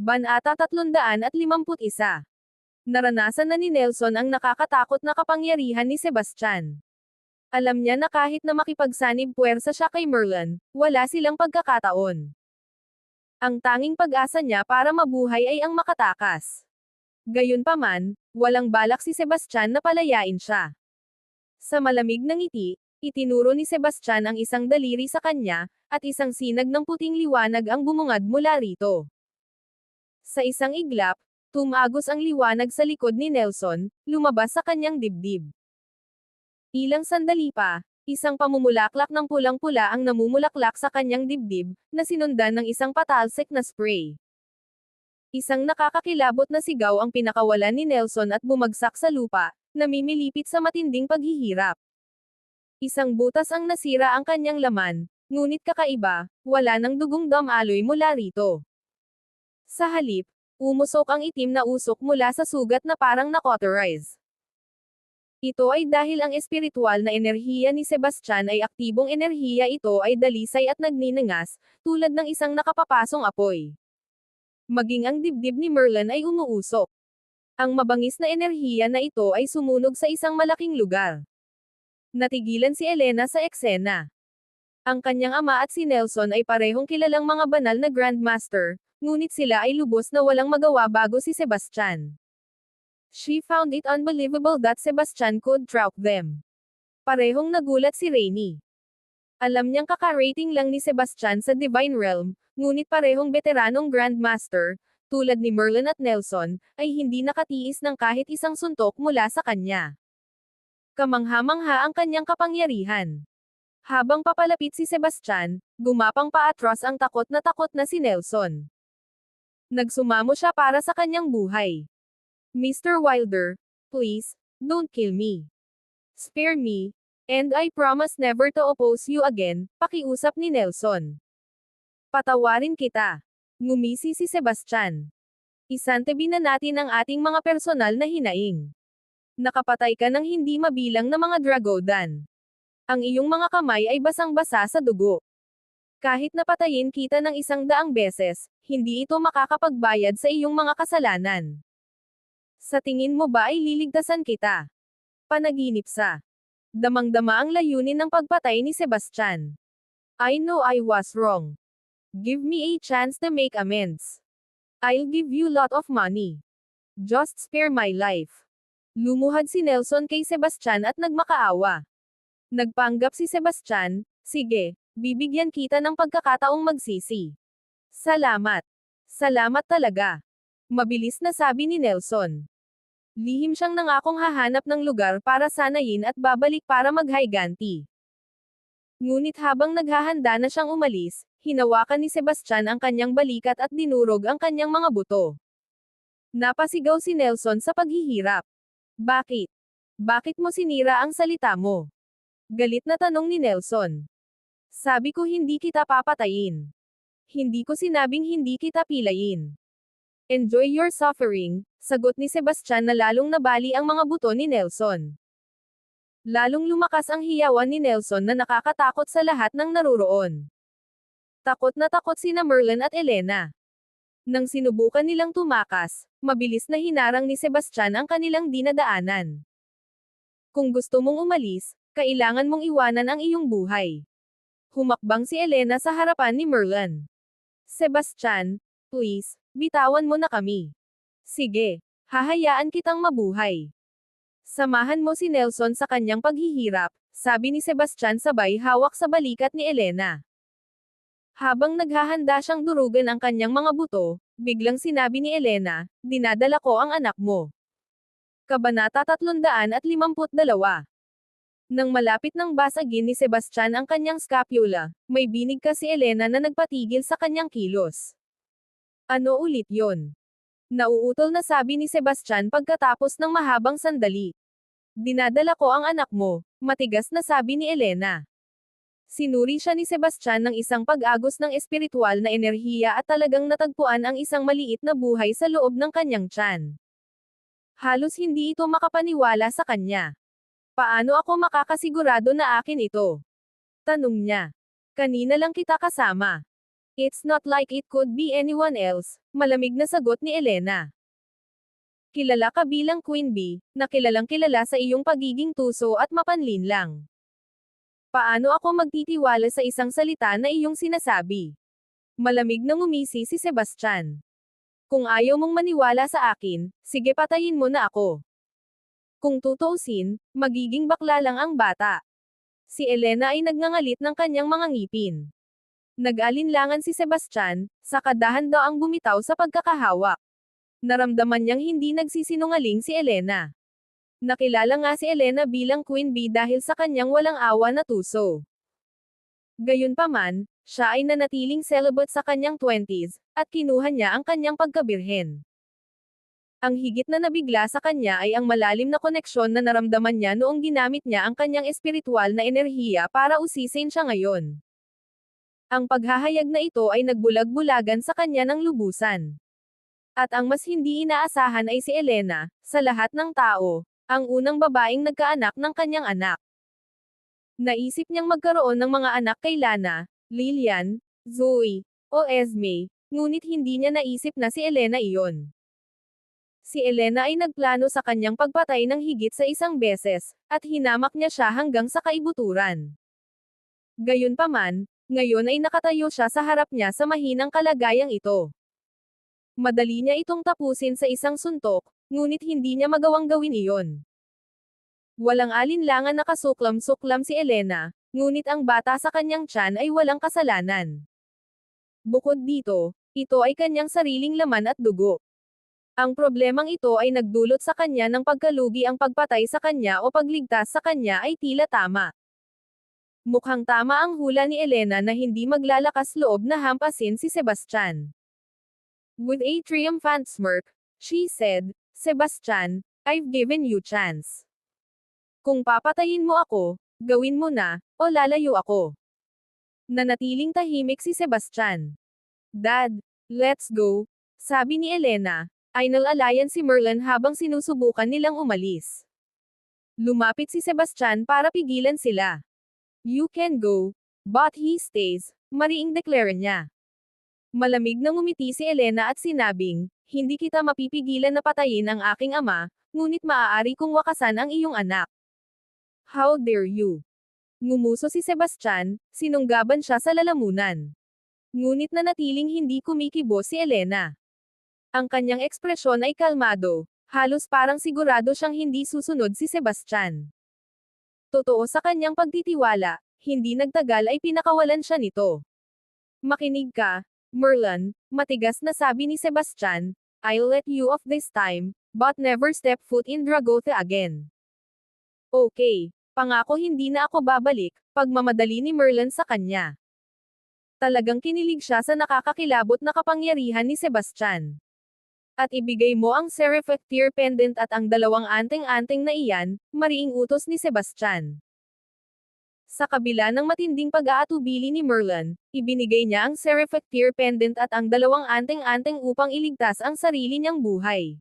Banata 351. Naranasan na ni Nelson ang nakakatakot na kapangyarihan ni Sebastian. Alam niya na kahit na makipagsanib puwersa siya kay Merlin, wala silang pagkakataon. Ang tanging pag-asa niya para mabuhay ay ang makatakas. Gayunpaman, walang balak si Sebastian na palayain siya. Sa malamig na ngiti, itinuro ni Sebastian ang isang daliri sa kanya, at isang sinag ng puting liwanag ang bumungad mula rito. Sa isang iglap, tumagos ang liwanag sa likod ni Nelson, lumabas sa kanyang dibdib. Ilang sandali pa, isang pamumulaklak ng pulang-pula ang namumulaklak sa kanyang dibdib, na sinundan ng isang patalsik na spray. Isang nakakakilabot na sigaw ang pinakawalan ni Nelson at bumagsak sa lupa, namimilipit sa matinding paghihirap. Isang butas ang nasira ang kanyang laman, ngunit kakaiba, wala ng dugong damaloy mula rito. Sa halip, umusok ang itim na usok mula sa sugat na parang nakauterize. Ito ay dahil ang espiritual na enerhiya ni Sebastian ay aktibong enerhiya ito ay dalisay at nagninangas, tulad ng isang nakapapasong apoy. Maging ang dibdib ni Merlin ay umuusok. Ang mabangis na enerhiya na ito ay sumunog sa isang malaking lugar. Natigilan si Elena sa eksena. Ang kanyang ama at si Nelson ay parehong kilalang mga banal na Grandmaster, ngunit sila ay lubos na walang magawa bago si Sebastian. She found it unbelievable that Sebastian could trout them. Parehong nagulat si Rainy. Alam niyang kakarating lang ni Sebastian sa Divine Realm, ngunit parehong veteranong Grandmaster, tulad ni Merlin at Nelson, ay hindi nakatiis ng kahit isang suntok mula sa kanya. Kamangha-mangha ang kanyang kapangyarihan. Habang papalapit si Sebastian, gumapang paatras ang takot na takot na si Nelson. Nagsumamo siya para sa kanyang buhay. Mr. Wilder, please, don't kill me. Spare me, and I promise never to oppose you again, pakiusap ni Nelson. Patawarin kita. Ngumisi si Sebastian. Isantabi na natin ang ating mga personal na hinaing. Nakapatay ka ng hindi mabilang na mga Dragodan. Ang iyong mga kamay ay basang-basa sa dugo. Kahit napatayin kita ng isang daang beses, hindi ito makakapagbayad sa iyong mga kasalanan. Sa tingin mo ba ay liligtasan kita? Panaginip sa. Damang-dama ang layunin ng pagpatay ni Sebastian. I know I was wrong. Give me a chance to make amends. I'll give you lot of money. Just spare my life. Lumuhad si Nelson kay Sebastian at nagmakaawa. Nagpanggap si Sebastian, sige, bibigyan kita ng pagkakataong magsisi. Salamat. Salamat talaga. Mabilis na sabi ni Nelson. Lihim siyang nangakong hahanap ng lugar para sanayin at babalik para maghayganti. Ngunit habang naghahanda na siyang umalis, hinawakan ni Sebastian ang kanyang balikat at dinurog ang kanyang mga buto. Napasigaw si Nelson sa paghihirap. Bakit? Bakit mo sinira ang salita mo? Galit na tanong ni Nelson. Sabi ko hindi kita papatayin. Hindi ko sinabing hindi kita pilayin. Enjoy your suffering, sagot ni Sebastian na lalong nabali ang mga buto ni Nelson. Lalong lumakas ang hiyawan ni Nelson na nakakatakot sa lahat ng naruroon. Takot na takot sina Merlin at Elena. Nang sinubukan nilang tumakas, mabilis na hinarang ni Sebastian ang kanilang dinadaanan. Kung gusto mong umalis, kailangan mong iwanan ang iyong buhay. Humakbang si Elena sa harapan ni Merlin. Sebastian, please, bitawan mo na kami. Sige, hahayaan kitang mabuhay. Samahan mo si Nelson sa kanyang paghihirap, sabi ni Sebastian sabay hawak sa balikat ni Elena. Habang naghahanda siyang durugan ang kanyang mga buto, biglang sinabi ni Elena, dinadala ko ang anak mo. Kabanata 352 Nang malapit ng basagin ni Sebastian ang kanyang scapula, may binig ka si Elena na nagpatigil sa kanyang kilos. Ano ulit yon? Nauutol na sabi ni Sebastian pagkatapos ng mahabang sandali. Dinadala ko ang anak mo, matigas na sabi ni Elena. Sinuri siya ni Sebastian ng isang pag-agos ng espiritual na enerhiya at talagang natagpuan ang isang maliit na buhay sa loob ng kanyang tiyan. Halos hindi ito makapaniwala sa kanya. Paano ako makakasigurado na akin ito? Tanong niya. Kanina lang kita kasama. It's not like it could be anyone else, malamig na sagot ni Elena. Kilala ka bilang Queen Bee, na kilalang kilala sa iyong pagiging tuso at mapanlin lang. Paano ako magtitiwala sa isang salita na iyong sinasabi? Malamig na ngumisi si Sebastian. Kung ayaw mong maniwala sa akin, sige patayin mo na ako. Kung tutuusin, magiging bakla lang ang bata. Si Elena ay nagngangalit ng kanyang mga ngipin. Nag-alinlangan si Sebastian, sa kadahan daw ang bumitaw sa pagkakahawak. Naramdaman niyang hindi nagsisinungaling si Elena. Nakilala nga si Elena bilang Queen Bee dahil sa kanyang walang awa na tuso. Gayunpaman, siya ay nanatiling celibate sa kanyang 20s, at kinuha niya ang kanyang pagkabirhen. Ang higit na nabigla sa kanya ay ang malalim na koneksyon na naramdaman niya noong ginamit niya ang kanyang espiritual na enerhiya para usisin siya ngayon. Ang paghahayag na ito ay nagbulag-bulagan sa kanya ng lubusan. At ang mas hindi inaasahan ay si Elena, sa lahat ng tao, ang unang babaeng nagkaanak ng kanyang anak. Naisip niyang magkaroon ng mga anak kay Lana, Lilian, Zoe, o Esme, ngunit hindi niya naisip na si Elena iyon. Si Elena ay nagplano sa kanyang pagpatay ng higit sa isang beses, at hinamak niya siya hanggang sa kaibuturan. Gayunpaman, ngayon ay nakatayo siya sa harap niya sa mahinang kalagayang ito. Madali niya itong tapusin sa isang suntok, ngunit hindi niya magawang gawin iyon. Walang alinlangan na kasuklam-suklam si Elena, ngunit ang bata sa kanyang tiyan ay walang kasalanan. Bukod dito, ito ay kanyang sariling laman at dugo. Ang problemang ito ay nagdulot sa kanya ng pagkalugi ang pagpatay sa kanya o pagligtas sa kanya ay tila tama. Mukhang tama ang hula ni Elena na hindi maglalakas loob na hampasin si Sebastian. With a triumphant smirk, she said, Sebastian, I've given you chance. Kung papatayin mo ako, gawin mo na, o lalayo ako. Nanatiling tahimik si Sebastian. Dad, let's go, sabi ni Elena, ay nalalayan si Merlin habang sinusubukan nilang umalis. Lumapit si Sebastian para pigilan sila. You can go, but he stays, mariing deklara niya. Malamig na ngumiti si Elena at sinabing, hindi kita mapipigilan na patayin ang aking ama, ngunit maaari kong wakasan ang iyong anak. How dare you? Ngumuso si Sebastian, sinunggaban siya sa lalamunan. Ngunit nanatiling hindi kumikibo si Elena. Ang kanyang ekspresyon ay kalmado, halos parang sigurado siyang hindi susunod si Sebastian. Totoo sa kanyang pagtitiwala, hindi nagtagal ay pinakawalan siya nito. Makinig ka, Merlin, matigas na sabi ni Sebastian, I'll let you off this time, but never step foot in Dragotha again. Okay, pangako hindi na ako babalik, pagmamadali ni Merlin sa kanya. Talagang kinilig siya sa nakakakilabot na kapangyarihan ni Sebastian at ibigay mo ang Serifactir pendant at ang dalawang anting-anting na iyan, mariing utos ni Sebastian. Sa kabila ng matinding pag-aatubili ni Merlin, ibinigay niya ang Serifactir pendant at ang dalawang anting-anting upang iligtas ang sarili niyang buhay.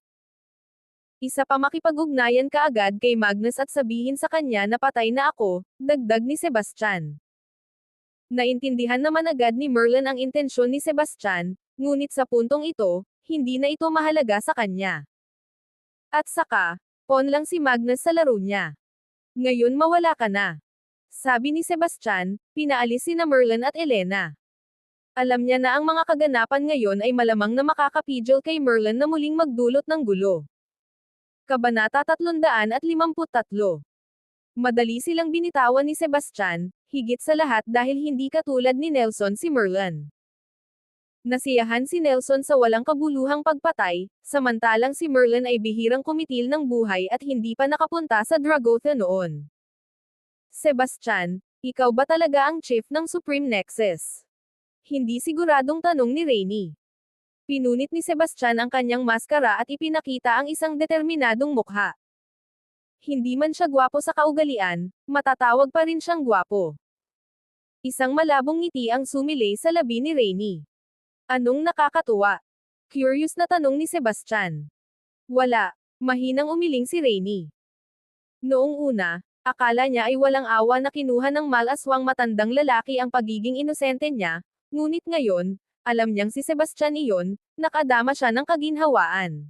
Isa pa makipag-ugnayan kaagad kay Magnus at sabihin sa kanya na patay na ako, dagdag ni Sebastian. Naintindihan naman agad ni Merlin ang intensyon ni Sebastian, ngunit sa puntong ito, hindi na ito mahalaga sa kanya. At saka, pon lang si Magnus sa laro niya. Ngayon mawala ka na. Sabi ni Sebastian, pinaalis si na Merlin at Elena. Alam niya na ang mga kaganapan ngayon ay malamang na makakapidyo kay Merlin na muling magdulot ng gulo. Kabanata 353 Madali silang binitawan ni Sebastian, higit sa lahat dahil hindi katulad ni Nelson si Merlin. Nasiyahan si Nelson sa walang kabuluhang pagpatay, samantalang si Merlin ay bihirang kumitil ng buhay at hindi pa nakapunta sa Dragotha noon. Sebastian, ikaw ba talaga ang chief ng Supreme Nexus? Hindi siguradong tanong ni Rainy. Pinunit ni Sebastian ang kanyang maskara at ipinakita ang isang determinadong mukha. Hindi man siya gwapo sa kaugalian, matatawag pa rin siyang gwapo. Isang malabong ngiti ang sumilay sa labi ni Rainy. Anong nakakatuwa? Curious na tanong ni Sebastian. Wala. Mahinang umiling si Rainy. Noong una, akala niya ay walang awa na kinuha ng malaswang matandang lalaki ang pagiging inosente niya, ngunit ngayon, Alam niyang si Sebastian iyon, nakadama siya ng kaginhawaan.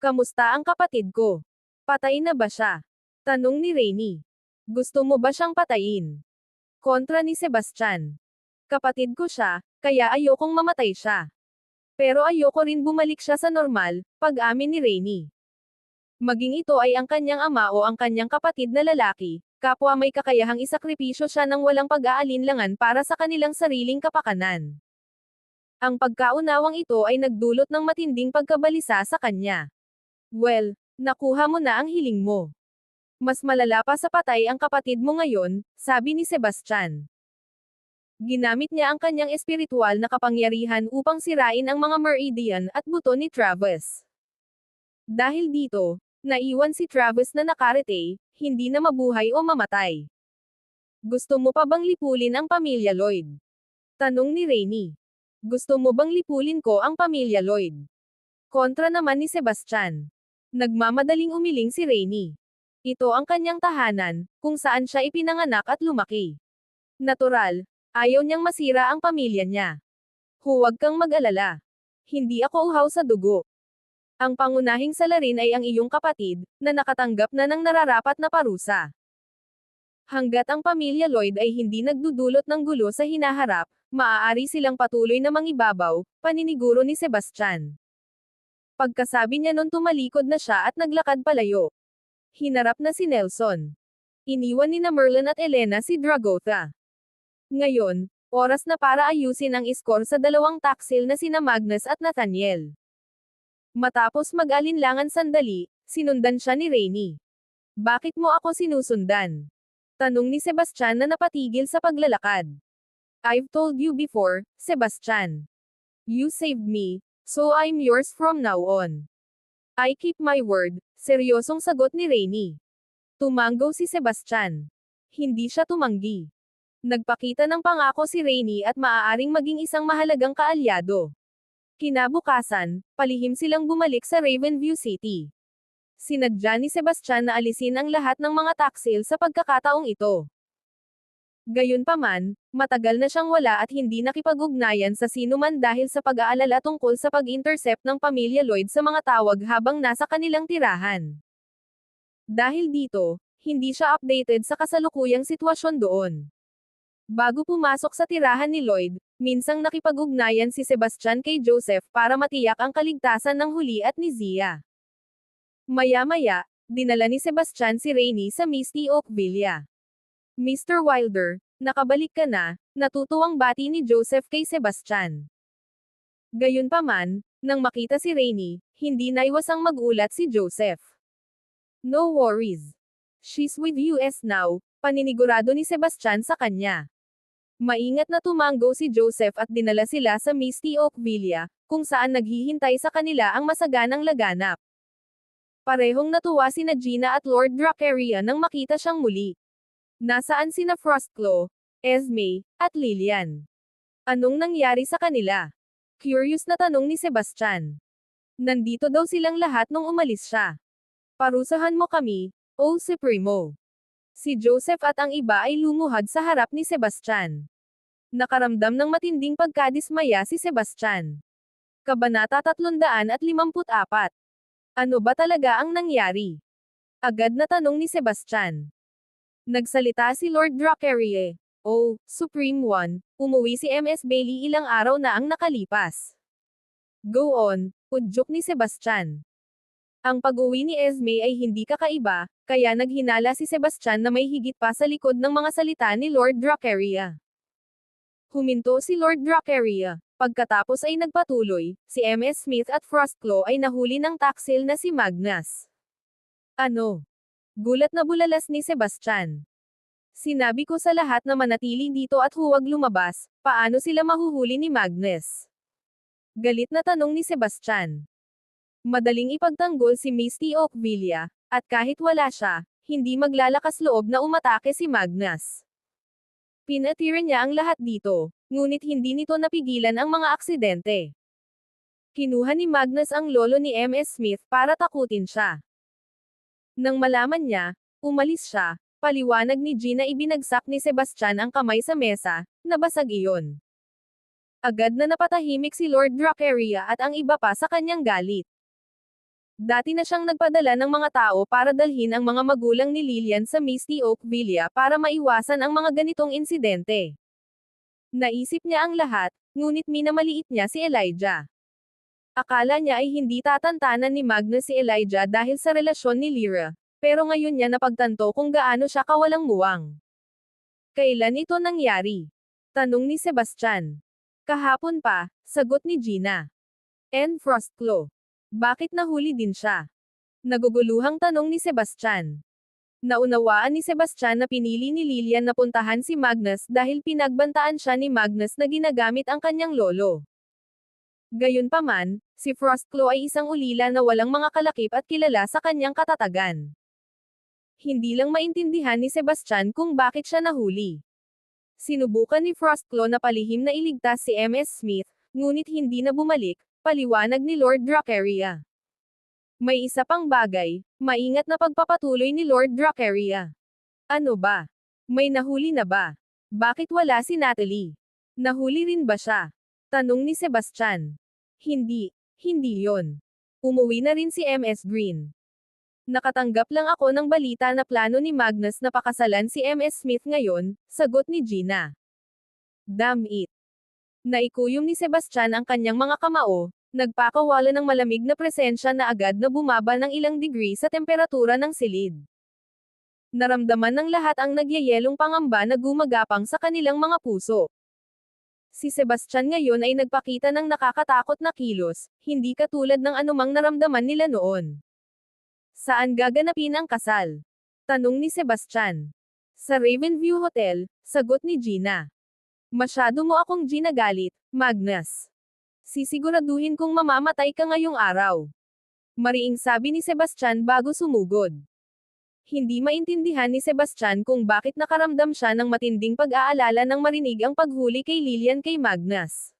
Kamusta ang kapatid ko? Patay na ba siya? Tanong ni Rainy. Gusto mo ba siyang patayin? Kontra ni Sebastian. Kapatid ko siya, kaya ayokong mamatay siya. Pero ayoko rin bumalik siya sa normal, pag-amin ni Rainy. Maging ito ay ang kanyang ama o ang kanyang kapatid na lalaki, kapwa may kakayahang isakripisyo siya ng walang pag-aalinlangan para sa kanilang sariling kapakanan. Ang pagkaunawang ito ay nagdulot ng matinding pagkabalisa sa kanya. Well, nakuha mo na ang hiling mo. Mas malala pa sa patay ang kapatid mo ngayon, sabi ni Sebastian. Ginamit niya ang kanyang espiritual na kapangyarihan upang sirain ang mga Meridian at buto ni Travis. Dahil dito, naiwan si Travis na nakarete, hindi na mabuhay o mamatay. Gusto mo pa bang lipulin ang pamilya Lloyd? Tanong ni Rainy. Gusto mo bang lipulin ko ang pamilya Lloyd? Kontra naman ni Sebastian. Nagmamadaling umiling si Rainy. Ito ang kanyang tahanan, kung saan siya ipinanganak at lumaki. Natural, ayaw niyang masira ang pamilya niya. Huwag kang mag-alala. Hindi ako uhaw sa dugo. Ang pangunahing salarin ay ang iyong kapatid, na nakatanggap na ng nararapat na parusa. Hanggat ang pamilya Lloyd ay hindi nagdudulot ng gulo sa hinaharap, maaari silang patuloy na mangibabaw, paniniguro ni Sebastian. Pagkasabi niya nun tumalikod na siya at naglakad palayo. Hinarap na si Nelson. Iniwan ni na Merlin at Elena si Dragotha. Ngayon, oras na para ayusin ang iskor sa dalawang taksil na sina Magnus at Nathaniel. Matapos mag-alinlangan sandali, sinundan siya ni Rainy. Bakit mo ako sinusundan? Tanong ni Sebastian na napatigil sa paglalakad. I've told you before, Sebastian. You saved me, so I'm yours from now on. I keep my word, seryosong sagot ni Rainy. Tumanggo si Sebastian. Hindi siya tumanggi. Nagpakita ng pangako si Rainy at maaaring maging isang mahalagang kaalyado. Kinabukasan, palihim silang bumalik sa Ravenview City. Sinadya ni Sebastian na alisin ang lahat ng mga taksil sa pagkakataong ito. Gayunpaman, matagal na siyang wala at hindi nakipag-ugnayan sa sinuman dahil sa pag-aalala tungkol sa pag-intercept ng pamilya Lloyd sa mga tawag habang nasa kanilang tirahan. Dahil dito, hindi siya updated sa kasalukuyang sitwasyon doon. Bago pumasok sa tirahan ni Lloyd, minsang nakipag-ugnayan si Sebastian kay Joseph para matiyak ang kaligtasan ng huli at ni Zia. Maya-maya, dinala ni Sebastian si Rainy sa Misty Oak Villa. Mr. Wilder, nakabalik ka na, natutuwang bati ni Joseph kay Sebastian. Gayunpaman, nang makita si Rainy, hindi naiwasang magulat si Joseph. No worries. She's with US now, paninigurado ni Sebastian sa kanya. Maingat na tumanggo si Joseph at dinala sila sa Misty Oak Villa, kung saan naghihintay sa kanila ang masaganang laganap. Parehong natuwa sina Gina at Lord Dracaria nang makita siyang muli. Nasaan sina Frostclaw, Esme, at Lillian? Anong nangyari sa kanila? Curious na tanong ni Sebastian. Nandito daw silang lahat nung umalis siya. Parusahan mo kami, O Supremo. Si Joseph at ang iba ay lumuhad sa harap ni Sebastian. Nakaramdam ng matinding pagkadismaya si Sebastian. Kabanata 354. Ano ba talaga ang nangyari? Agad na tanong ni Sebastian. Nagsalita si Lord Dracarie. Oh, Supreme One, umuwi si MS Bailey ilang araw na ang nakalipas. Go on, udyok ni Sebastian. Ang pag-uwi ni Esme ay hindi kakaiba, kaya naghinala si Sebastian na may higit pa sa likod ng mga salita ni Lord Dracaria. Huminto si Lord Dracaria. Pagkatapos ay nagpatuloy, si MS Smith at Frostclaw ay nahuli ng taksil na si Magnus. Ano? Gulat na bulalas ni Sebastian. Sinabi ko sa lahat na manatili dito at huwag lumabas, paano sila mahuhuli ni Magnus? Galit na tanong ni Sebastian. Madaling ipagtanggol si Misty Oak Villa, at kahit wala siya, hindi maglalakas loob na umatake si Magnus. Pinatira niya ang lahat dito, ngunit hindi nito napigilan ang mga aksidente. Kinuha ni Magnus ang lolo ni MS Smith para takutin siya. Nang malaman niya, umalis siya, paliwanag ni Gina ibinagsak ni Sebastian ang kamay sa mesa, nabasag iyon. Agad na napatahimik si Lord Dracaria at ang iba pa sa kanyang galit. Dati na siyang nagpadala ng mga tao para dalhin ang mga magulang ni Lillian sa Misty Oak Villa para maiwasan ang mga ganitong insidente. Naisip niya ang lahat, ngunit minamaliit niya si Elijah. Akala niya ay hindi tatantanan ni Magnus si Elijah dahil sa relasyon ni Lyra, pero ngayon niya napagtanto kung gaano siya kawalang muwang. Kailan ito nangyari? Tanong ni Sebastian. Kahapon pa, sagot ni Gina. N. Frostclaw. Bakit nahuli din siya? Naguguluhang tanong ni Sebastian. Naunawaan ni Sebastian na pinili ni Lilian na puntahan si Magnus dahil pinagbantaan siya ni Magnus na ginagamit ang kanyang lolo. Gayunpaman, si Frostclaw ay isang ulila na walang mga kalakip at kilala sa kanyang katatagan. Hindi lang maintindihan ni Sebastian kung bakit siya nahuli. Sinubukan ni Frostclaw na palihim na iligtas si MS Smith, ngunit hindi na bumalik, paliwanag ni Lord Dracaria. May isa pang bagay, maingat na pagpapatuloy ni Lord Dracaria. Ano ba? May nahuli na ba? Bakit wala si Natalie? Nahuli rin ba siya? Tanong ni Sebastian. Hindi, hindi yon. Umuwi na rin si MS Green. Nakatanggap lang ako ng balita na plano ni Magnus na pakasalan si MS Smith ngayon, sagot ni Gina. Damn it. Naikuyom ni Sebastian ang kanyang mga kamao, nagpakawala ng malamig na presensya na agad na bumaba ng ilang degree sa temperatura ng silid. Naramdaman ng lahat ang nagyayelong pangamba na gumagapang sa kanilang mga puso. Si Sebastian ngayon ay nagpakita ng nakakatakot na kilos, hindi katulad ng anumang naramdaman nila noon. Saan gaganapin ang kasal? Tanong ni Sebastian. Sa Ravenview Hotel, sagot ni Gina. Masyado mo akong ginagalit, Magnus. Sisiguraduhin kong mamamatay ka ngayong araw. Mariing sabi ni Sebastian bago sumugod. Hindi maintindihan ni Sebastian kung bakit nakaramdam siya ng matinding pag-aalala nang marinig ang paghuli kay Lillian kay Magnus.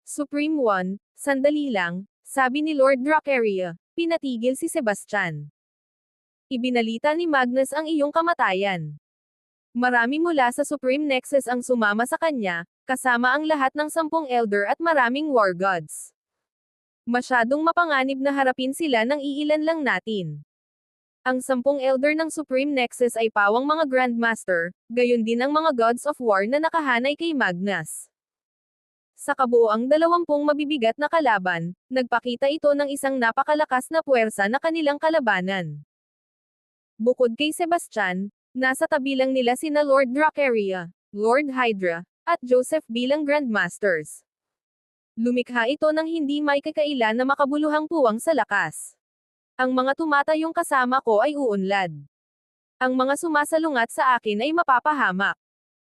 Supreme One, sandali lang, sabi ni Lord Dracaria, Pinatigil si Sebastian. Ibinalita ni Magnus ang iyong kamatayan. Marami mula sa Supreme Nexus ang sumama sa kanya, kasama ang lahat ng sampung elder at maraming war gods. Masyadong mapanganib na harapin sila ng iilan lang natin. Ang sampung elder ng Supreme Nexus ay pawang mga Grandmaster, gayon din ang mga gods of war na nakahanay kay Magnus. Sa kabuoang dalawampung mabibigat na kalaban, nagpakita ito ng isang napakalakas na puwersa na kanilang kalabanan. Bukod kay Sebastian, nasa tabi lang nila sina Lord Dracaria, Lord Hydra, at Joseph bilang Grandmasters. Lumikha ito ng hindi may kakaila na makabuluhang puwang sa lakas. Ang mga tumatayong kasama ko ay uunlad. Ang mga sumasalungat sa akin ay mapapahamak.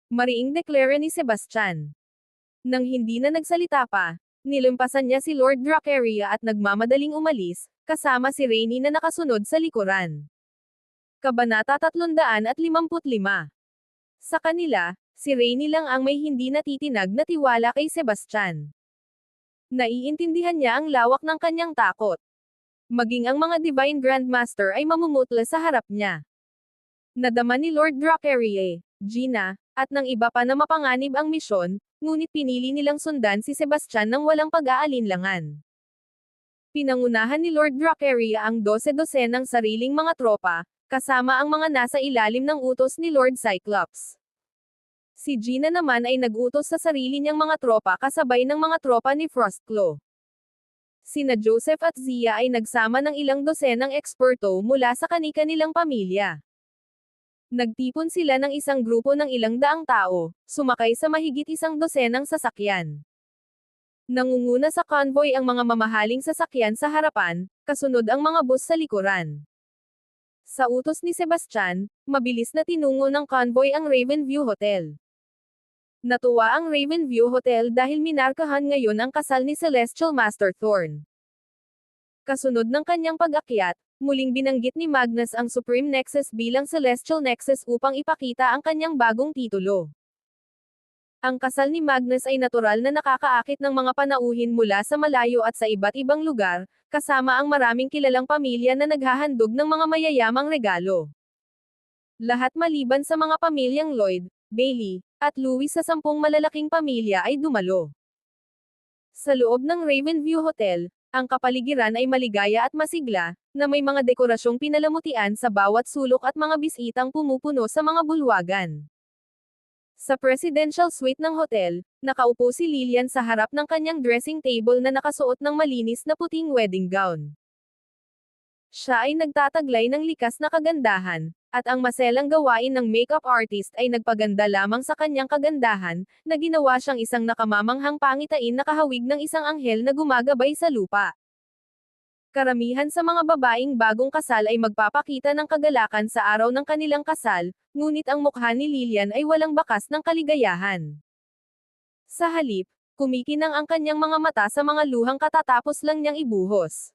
Mariing deklara ni Sebastian. Nang hindi na nagsalita pa, nilumpasan niya si Lord Dracaria at nagmamadaling umalis, kasama si Rainy na nakasunod sa likuran. Kabanata 355 Sa kanila, si Rainy lang ang may hindi natitinag na tiwala kay Sebastian. Naiintindihan niya ang lawak ng kanyang takot. Maging ang mga Divine Grandmaster ay mamumutla sa harap niya. Nadama ni Lord Dracaria, Gina, at ng iba pa na mapanganib ang misyon, ngunit pinili nilang sundan si Sebastian ng walang pag-aalinlangan. Pinangunahan ni Lord Dracaria ang dose-dose ng sariling mga tropa, kasama ang mga nasa ilalim ng utos ni Lord Cyclops. Si Gina naman ay nag-utos sa sarili niyang mga tropa kasabay ng mga tropa ni Frostclaw. Sina Joseph at Zia ay nagsama ng ilang dosenang eksperto mula sa kani-kanilang pamilya. Nagtipon sila ng isang grupo ng ilang daang tao, sumakay sa mahigit isang dosenang sasakyan. Nangunguna sa convoy ang mga mamahaling sasakyan sa harapan, kasunod ang mga bus sa likuran. Sa utos ni Sebastian, mabilis na tinungo ng convoy ang Ravenview Hotel. Natuwa ang Ravenview Hotel dahil minarkahan ngayon ang kasal ni Celestial Master Thorn. Kasunod ng kanyang pag-akyat, muling binanggit ni Magnus ang Supreme Nexus bilang Celestial Nexus upang ipakita ang kanyang bagong titulo. Ang kasal ni Magnus ay natural na nakakaakit ng mga panauhin mula sa malayo at sa iba't ibang lugar, kasama ang maraming kilalang pamilya na naghahandog ng mga mayayamang regalo. Lahat maliban sa mga pamilyang Lloyd, Bailey, at Louis sa sampung malalaking pamilya ay dumalo. Sa loob ng Ravenview Hotel, ang kapaligiran ay maligaya at masigla, na may mga dekorasyong pinalamutian sa bawat sulok at mga bisitang pumupuno sa mga bulwagan. Sa presidential suite ng hotel, nakaupo si Lillian sa harap ng kanyang dressing table na nakasuot ng malinis na puting wedding gown. Siya ay nagtataglay ng likas na kagandahan, at ang maselang gawain ng makeup artist ay nagpaganda lamang sa kanyang kagandahan, na ginawa siyang isang nakamamanghang pangitain na kahawig ng isang anghel na gumagabay sa lupa. Karamihan sa mga babaeng bagong kasal ay magpapakita ng kagalakan sa araw ng kanilang kasal, ngunit ang mukha ni Lilian ay walang bakas ng kaligayahan. Sa halip, kumikinang ang kanyang mga mata sa mga luhang katatapos lang niyang ibuhos.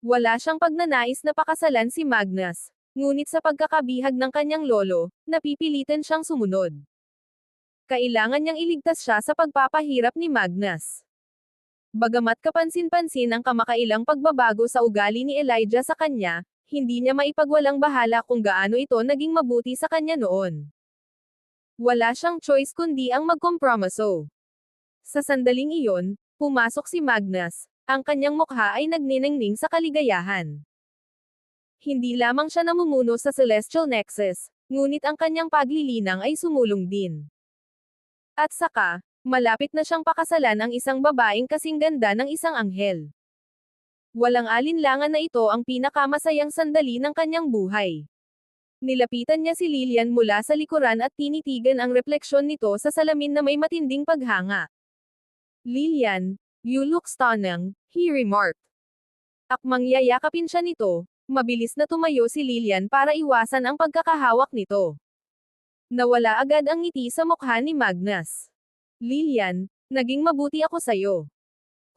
Wala siyang pagnanais na pakasalan si Magnus, ngunit sa pagkakabihag ng kanyang lolo, napipilitan siyang sumunod. Kailangan niyang iligtas siya sa pagpapahirap ni Magnus. Bagamat kapansin-pansin ang kamakailang pagbabago sa ugali ni Elijah sa kanya, hindi niya maipagwalang bahala kung gaano ito naging mabuti sa kanya noon. Wala siyang choice kundi ang magkompromiso. Sa sandaling iyon, pumasok si Magnus, ang kanyang mukha ay nagniningning sa kaligayahan. Hindi lamang siya namumuno sa Celestial Nexus, ngunit ang kanyang paglilinang ay sumulong din. At saka, Malapit na siyang pakasalan ang isang babaeng kasing ganda ng isang anghel. Walang alinlangan na ito ang pinakamasayang sandali ng kanyang buhay. Nilapitan niya si Lilian mula sa likuran at tinitigan ang refleksyon nito sa salamin na may matinding paghanga. Lilian, you look stunning, he remarked. Akmang yayakapin siya nito, mabilis na tumayo si Lilian para iwasan ang pagkakahawak nito. Nawala agad ang ngiti sa mukha ni Magnus. Lilian, naging mabuti ako sa'yo.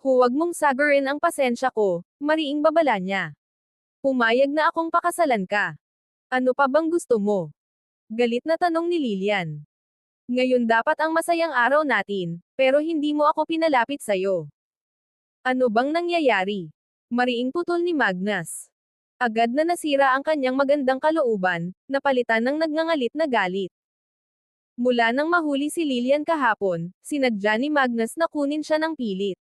Huwag mong sagarin ang pasensya ko, mariing babala niya. Pumayag na akong pakasalan ka. Ano pa bang gusto mo? Galit na tanong ni Lilian. Ngayon dapat ang masayang araw natin, pero hindi mo ako pinalapit sa'yo. Ano bang nangyayari? Mariing putol ni Magnus. Agad na nasira ang kanyang magandang kalooban, napalitan ng nagngangalit na galit. Mula nang mahuli si Lilian kahapon, sinadya ni Magnus na kunin siya ng pilit.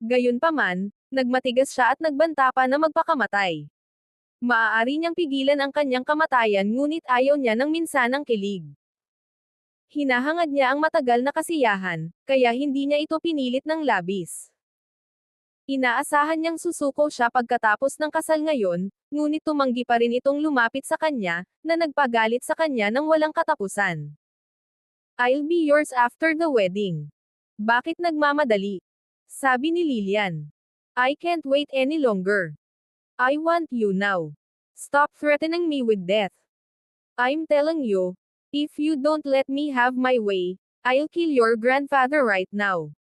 Gayunpaman, nagmatigas siya at nagbanta pa na magpakamatay. Maaari niyang pigilan ang kanyang kamatayan ngunit ayaw niya ng minsanang kilig. Hinahangad niya ang matagal na kasiyahan, kaya hindi niya ito pinilit ng labis. Inaasahan niyang susuko siya pagkatapos ng kasal ngayon, ngunit tumanggi pa rin itong lumapit sa kanya, na nagpagalit sa kanya ng walang katapusan. I'll be yours after the wedding. Bakit nagmamadali? Sabi ni Lilian. I can't wait any longer. I want you now. Stop threatening me with death. I'm telling you, if you don't let me have my way, I'll kill your grandfather right now.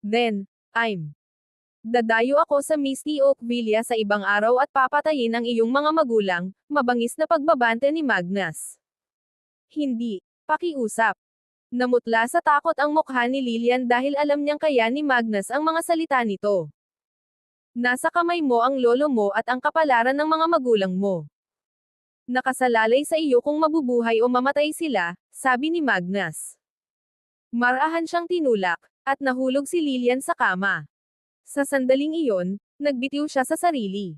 Then, I'm. Dadayo ako sa Misty Oak Villa sa ibang araw at papatayin ang iyong mga magulang, mabangis na pagbabante ni Magnus. Hindi. Pakiusap. Namutla sa takot ang mukha ni Lilian dahil alam niyang kaya ni Magnus ang mga salita nito. Nasa kamay mo ang lolo mo at ang kapalaran ng mga magulang mo. Nakasalalay sa iyo kung mabubuhay o mamatay sila, sabi ni Magnus. Marahan siyang tinulak, at nahulog si Lilian sa kama. Sa sandaling iyon, nagbitiw siya sa sarili.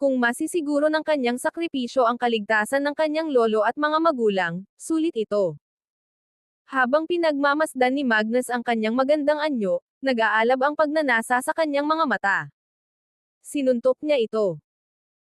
Kung masisiguro ng kanyang sakripisyo ang kaligtasan ng kanyang lolo at mga magulang, sulit ito. Habang pinagmamasdan ni Magnus ang kanyang magandang anyo, nag-aalab ang pagnanasa sa kanyang mga mata. Sinuntok niya ito.